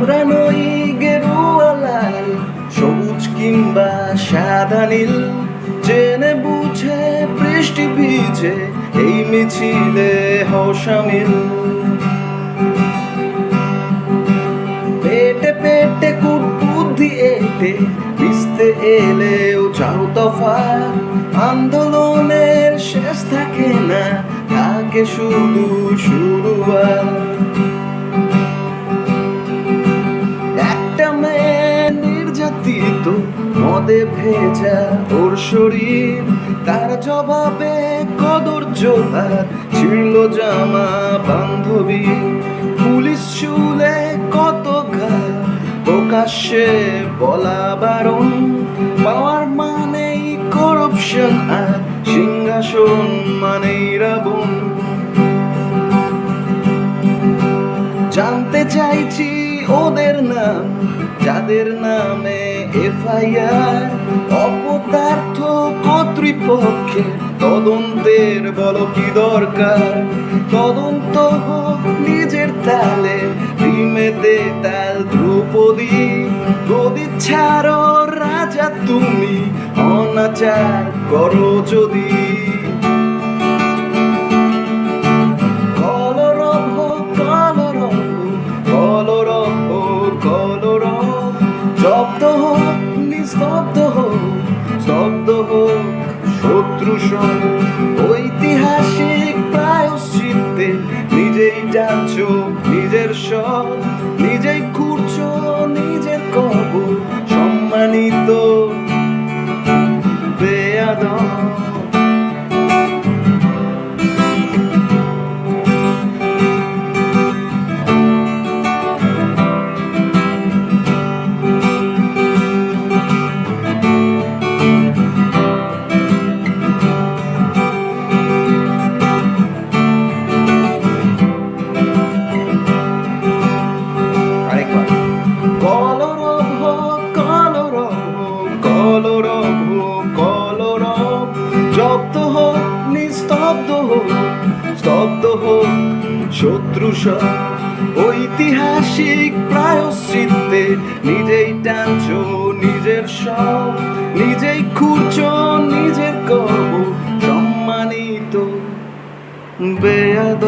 আবরান ওই গেরুয়ালায়, সবুজ কিংবা সাদা নীল। জেনে বুঝে বৃষ্টি ভিজে এই মিছিলে হসামিল পেটে পেটে কুট বুদ্ধি এটে বিস্তে এলেও চাও তফা। আন্দোলনের শেষ থাকে না তাকে শুধু শুরু আর মদে ভেজা ওর শরীর। তার জবাবে কদর জোহার ছিল জামা বান্ধবী। পুলিশ শুলে কত গা প্রকাশ্যে বলা বারণ। পাওয়ার মানেই করপশন আর সিংহাসন মানেই রাবণ। জানতে চাইছি ওদের নাম, যাদের নামে এফআইআর, অপদার্থ কর্তৃপক্ষে তদন্তের বলো কি দরকার? তদন্ত হোক নিজের তালে ডিমেতে তাল ধ্রুপদী। গদি রাজা তুমি, অনাচার করো যদি। সব ঐতিহাসিক প্রায়শ্চিত্তে নিজেই যাচ্ছ নিজের সব নিজেই খুঁড়ছ নিজের কব সম্মানিত জব্দ হোক, নিস্তব্ধ হোক, স্তব্ধ হোক, শত্রু ঐতিহাসিক প্রায়শ্চিত্তে নিজেই টানছ, নিজের সব। নিজেই খুঁড়ছ, নিজের কব সম্মানিত বেয়াদ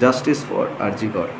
জাস্টিস ফর আরজি কর